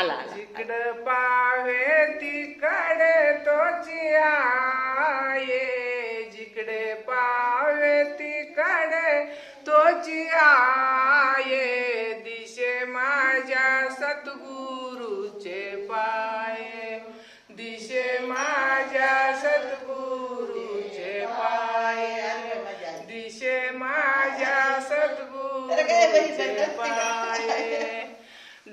आला जिकडं पावे तिकडे तोची आये जिकडे पावे तिकडे तोची आये दिशे माझ्या सद्गुरूचे पाये. दिशे माझ्या सद्गुरूचे पाये. दिशे माझ्या सद्गुरूचे पाये.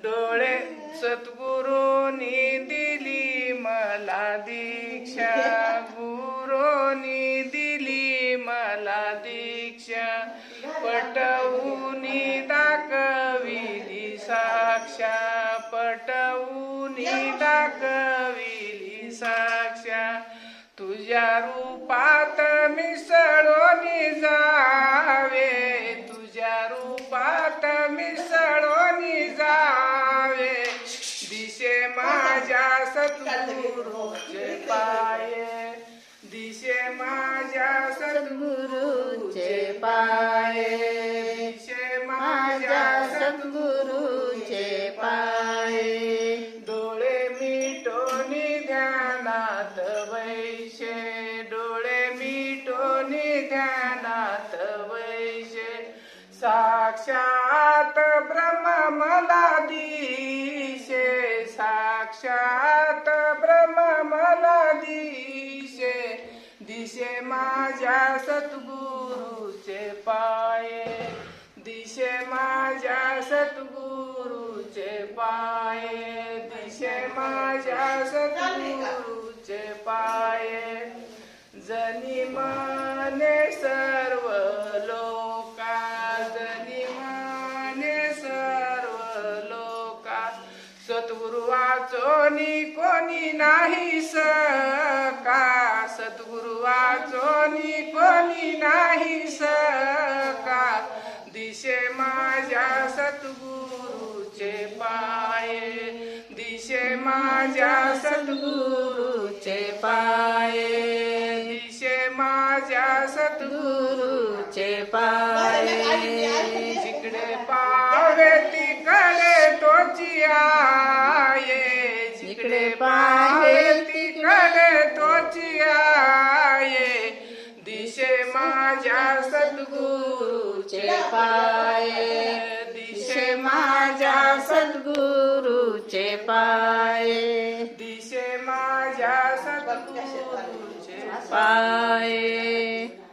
डोळे सद्गुरूनी दिली मला दीक्षा. गुरुनी दिली मला दीक्षा. पटवूनी दाखविली साक्षा. पटवूनी दाखविली साक्षा. तुझ्या रूपात मिसळोनी जा. सद्गुरूचे पाये दिशे माझ्या सद्गुरूचे पाये दिशे माझ्या सद्गुरूचे पाये डोळे मिटोनी ध्यानात वैशे डोळे मिटोनी ध्यानात वैशे साक्षात ब्रह्म दिशे माझ्या सद्गुरूचे पाये. दिशे माझ्या सद्गुरूचे पाये. दिशे माझ्या सद्गुरूचे पाये. जनी माने सर्व लोका जनी माने सर्व लोका. सद्गुरुवाचो कोणी नाही सका वाचोनी कोणी नाही सका दिशे माझ्या सद्गुरूचे पाये. दिशे माझ्या सद्गुरूचे पाये. दिशे माझ्या सद्गुरूचे पाय. जिकडे पावे तिकडे तोची आये. जिकडे पावे दिशे माझ्या सद्गुरूचे पाय. दिशे माझ्या सद्गुरूचे पाय. दिशे माझ्या सद्गुरूचे पाय.